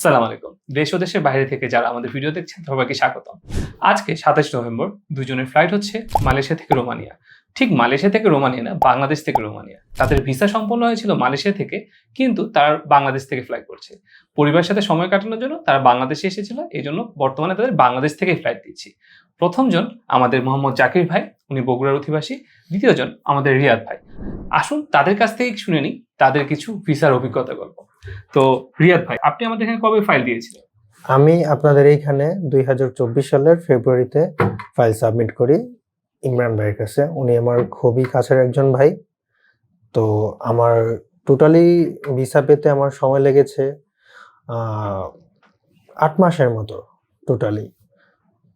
আসসালামু আলাইকুম। দেশ ও দেশের বাইরে থেকে যারা আমাদের ভিডিও দেখছেন, সবাইকে স্বাগতম। আজকে সাতাশ নভেম্বর, দুজনের ফ্লাইট হচ্ছে মালয়েশিয়া থেকে রোমানিয়া। ঠিক মালয়েশিয়া থেকে রোমানিয়া না, বাংলাদেশ থেকে রোমানিয়া। তাদের ভিসা সম্পন্ন হয়েছিল মালয়েশিয়া থেকে, কিন্তু তারা বাংলাদেশ থেকে ফ্লাই করছে। পরিবারের সাথে সময় কাটানোর জন্য তারা বাংলাদেশে এসেছিল এই জন্য বর্তমানে তাদের বাংলাদেশ থেকে ফ্লাইট দিচ্ছি। প্রথমজন আমাদের মোহাম্মদ জাকির ভাই, উনি বগুড়ার অধিবাসী। দ্বিতীয়জন আমাদের রিয়াদ ভাই। আসুন তাদের কাছ থেকে শুনে নিই তাদের কিছু ভিসার অভিজ্ঞতা গল্প। তো রিয়াদ ভাই, আপনি আমাদের এখানে কবে ফাইল দিয়েছিলেন? আমি আপনাদের এইখানে দুই হাজার চব্বিশ সালের ফেব্রুয়ারিতে ফাইল সাবমিট করি ইমরান ভাইয়ের কাছে। উনি আমার খুবই কাছের একজন ভাই। তো আমার টোটালি ভিসা পেতে আমার সময় লেগেছে আট মাসের মতো টোটালি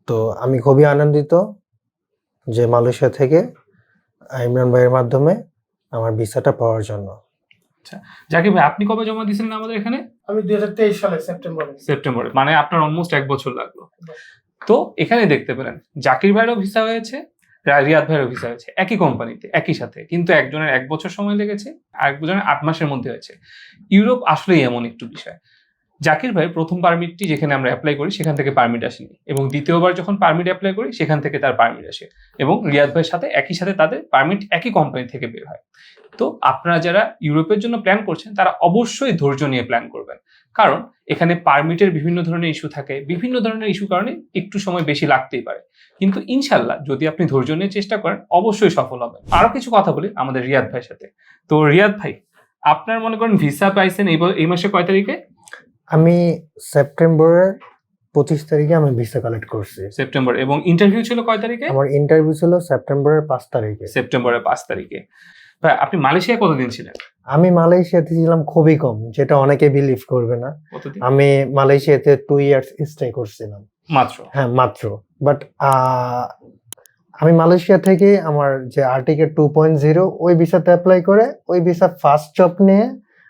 তো আমি খুবই আনন্দিত যে মালয়েশিয়া থেকে ইমরান ভাইয়ের মাধ্যমে আমার ভিসাটা পাওয়ার জন্য। জাকির ভাই আপনি কবে জমা দিয়েছিলেন আমাদের এখানে? আমি দুই হাজার তেইশ সালে সেপ্টেম্বরে। সেপ্টেম্বরে মানে আপনার অলমোস্ট এক বছর লাগল। তো এখানে দেখতে পেলেন জাকির ভাইয়েরও ভিসা হয়েছে রিয়াদ ভাইয়েরও ভিসা হয়েছে একই কোম্পানিতে একই সাথে কিন্তু একজনের এক বছর সময় লেগেছে আর একজনের আট মাসের মধ্যে হয়েছে। ইউরোপ আসলেই এমন একটু বিষয়। জাকির ভাই প্রথম পারমিটটি যেখানে আমরা অ্যাপ্লাই করি, সেখান থেকে পারমিট আসেনি। এবং দ্বিতীয়বার যখন পারমিট অ্যাপ্লাই করি, সেখান থেকে তার পারমিট আসে। এবং রিয়াদ ভাইয়ের সাথে, একই সাথে তাদের পারমিট একই কোম্পানি থেকে বের হয়। তো আপনারা যারা ইউরোপের জন্য প্ল্যান করছেন, তারা অবশ্যই ধৈর্য নিয়ে প্ল্যান করবেন। কারণ এখানে পারমিটের বিভিন্ন ধরনের ইস্যু থাকে। বিভিন্ন ধরনের ইস্যু কারণে একটু সময় বেশি লাগতেই পারে। কিন্তু ইনশাল্লাহ যদি আপনি ধৈর্য নিয়ে চেষ্টা করেন, অবশ্যই সফল হবেন। আরও কিছু কথা বলি আমাদের রিয়াদ ভাইয়ের সাথে। তো রিয়াদ ভাই, আপনার মনে করেন ভিসা পাইছেন এই মাসে কয় তারিখে? আমি সেপ্টেম্বরের পঁচিশ তারিখে আমি ভিসা কালেক্ট করছি। সেপ্টেম্বর এবং ইন্টারভিউ ছিল কয় তারিখে? আমার ইন্টারভিউ ছিল সেপ্টেম্বরের পাঁচ তারিখে। সেপ্টেম্বরের পাঁচ তারিখে। ভাই আপনি মালয়েশিয়া কতদিন ছিলেন? আমি মালয়েশিয়াতে ছিলাম খুবই কম যেটা অনেকে বিলিভ করবে না। আমি মালয়েশিয়াতে টু ইয়ার্স স্টে করছিলাম। মাত্র? হ্যাঁ মাত্র। বাট আমি মালয়েশিয়া থেকে আমার যে আর্টিকেল টু পয়েন্ট জিরো ওই ভিসাতে অ্যাপ্লাই করে ওই ভিসা ফার্স্ট জব নিয়ে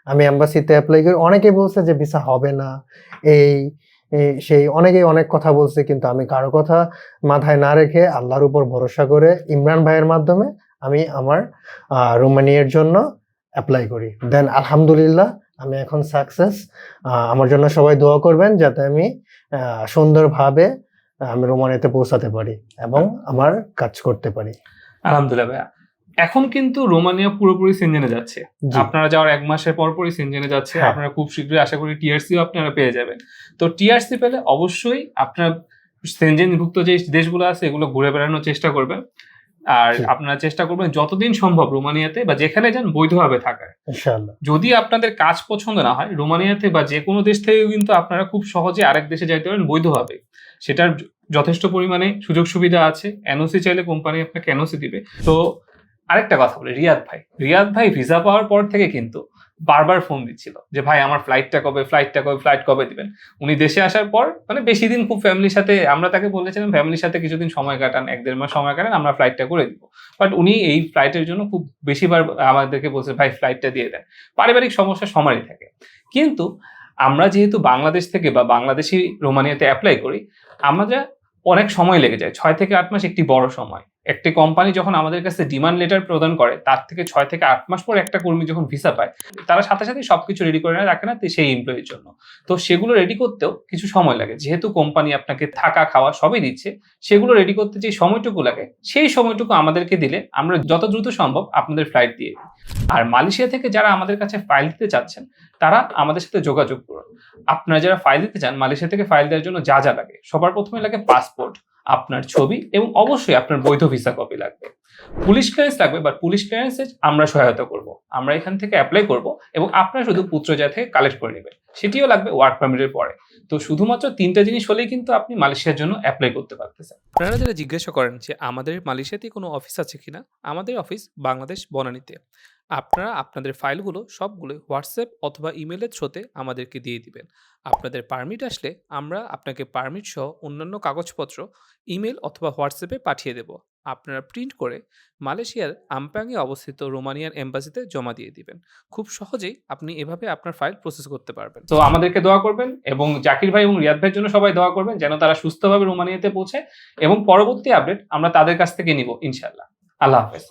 আমি অ্যাম্বাসিতে অ্যাপ্লাই করি। অনেকে বলছে যে ভিসা হবে না। এই এই, সেই অনেকেই অনেক কথা বলছে কিন্তু আমি কারও কথা মাথায় না রেখে আল্লাহর উপর ভরসা করে ইমরান ভাইয়ের মাধ্যমে আমি আমার রোমানিয়ার জন্য অ্যাপ্লাই করি। দেন আলহামদুলিল্লাহ আমি এখন সাকসেস আমার জন্য সবাই দোয়া করবেন যাতে আমি সুন্দরভাবে আমি রোমানিয়াতে পৌঁছাতে পারি এবং আমার কাজ করতে পারি। আলহামদুলিল্লাহ ভাইয়া। এখন কিন্তু রোমানিয়া পুরোপুরি সেনজেনে যাচ্ছে। আপনারা যাওয়ার এক মাসের পর পরই সেনজেনে যাচ্ছে। হ্যাঁ। আপনারা খুব শীঘ্রই আশা করি টিআরসিও আপনারা পেয়ে যাবেন। তো টিআরসি পেলে অবশ্যই আপনার সেনজেনভুক্ত যে দেশগুলো আছে এগুলো ঘুরে বেড়ানোর চেষ্টা করবেন। আর আপনারা চেষ্টা করবেন যতদিন সম্ভব রোমানিয়াতে বা যেখানে যান বৈধভাবে থাকার। যদি আপনাদের কাজ পছন্দ না হয় রোমানিয়াতে বা যে কোনো দেশ থেকেও কিন্তু আপনারা খুব সহজে আরেক দেশে যাইতে পারেন বৈধভাবে। সেটার যথেষ্ট পরিমাণে সুযোগ সুবিধা আছে। এনওসি চাইলে কোম্পানি আপনাকে এনওসি দিবে। তো আরেকটা কথা বলি, রিয়াদ ভাই। রিয়াদ ভাই ভিসা পাওয়ার পর থেকে কিন্তু বারবার ফোন দিচ্ছিল যে, ভাই, আমার ফ্লাইটটা কবে ফ্লাইটটা কবে ফ্লাইট কবে দিবেন? উনি দেশে আসার পর মানে বেশি দিন খুব ফ্যামিলির সাথে, আমরা তাকে বলেছিলাম ফ্যামিলির সাথে কিছুদিন সময় কাটান, এক দেড় মাস সময় কাটান, আমরা ফ্লাইটটা করে দিব। বাট উনি এই ফ্লাইটের জন্য খুব বেশিবার আমাদেরকে বলছে, ভাই ফ্লাইটটা দিয়ে দেন। পারিবারিক সমস্যা সমারই থাকে। কিন্তু আমরা যেহেতু বাংলাদেশ থেকে বা বাংলাদেশি রোমানিয়াতে অ্যাপ্লাই করি, আমরা অনেক সময় লেগে যায়, ছয় থেকে আট মাস একটি বড় সময়। একটি কোম্পানি যখন আমাদের কাছে ডিমান্ড লেটার প্রদান করে, তার থেকে ছয় থেকে আট মাস পর একটা কর্মী যখন ভিসা পায়, তারা সাথে সাথে সবকিছু রেডি করে রাখে না সেই এমপ্লয়ির জন্য। তো সেগুলো রেডি করতেও কিছু সময় লাগে। যেহেতু কোম্পানি আপনাকে থাকা, খাওয়া সবই দিচ্ছে, সেগুলো রেডি করতে যে সময়টুকু লাগে, সেই সময়টুকু আমাদেরকে দিলে আমরা যত দ্রুত সম্ভব আপনাদের ফ্লাইট দিয়ে দিই। আর মালয়েশিয়া থেকে যারা আমাদের কাছে ফাইল দিতে চাচ্ছেন, তারা আমাদের সাথে যোগাযোগ করুন। আপনারা যারা ফাইল দিতে চান, মালয়েশিয়া থেকে ফাইল দেওয়ার জন্য যা যা লাগে, সবার প্রথমে লাগে পাসপোর্ট আপনার ছবি এবং অবশ্যই আপনার বৈধ ভিসা কপি লাগবে। পুলিশ ক্লিয়ারেন্স লাগবে বাট পুলিশ ক্লিয়ারেন্সে আমরা সহায়তা করব। আমরা এখান থেকে অ্যাপ্লাই করব এবং আপনারা শুধু পুত্রজা থেকে কালেক্ট করে নেবেন। সেটিও লাগবে ওয়ার্ক পারমিটের পরে। তো শুধুমাত্র তিনটা জিনিস হলেই কিন্তু আপনি মালয়েশিয়ার জন্য অ্যাপ্লাই করতে পারতেছেন। আপনারা যারা জিজ্ঞাসা করেন যে আমাদের মালয়েশিয়াতে কোনো অফিস আছে কিনা? আমাদের অফিস বাংলাদেশ বনানীতে। আপনারা আপনাদের ফাইলগুলো সবগুলো হোয়াটসঅ্যাপ অথবা ইমেলের থ্রোতে আমাদেরকে দিয়ে দিবেন। আপনাদের পারমিট আসলে আমরা আপনাকে পারমিট সহ অন্যান্য কাগজপত্র, ইমেল অথবা হোয়াটসঅ্যাপে পাঠিয়ে দেব। আপনারা প্রিন্ট করে মালয়েশিয়ার আমপ্যাংয়ে অবস্থিত রোমানিয়ান এম্বাসিতে জমা দিয়ে দিবেন। খুব সহজেই আপনি এভাবে আপনার ফাইল প্রসেস করতে পারবেন। তো আমাদেরকে দোয়া করবেন এবং জাকির ভাই এবং রিয়াদ ভাইয়ের জন্য সবাই দোয়া করবেন যেন তারা সুস্থভাবে রোমানিয়াতে পৌঁছে এবং পরবর্তী আপডেট আমরা তাদের কাছ থেকে নিব ইনশাল্লাহ আল্লাহ হাফেজ।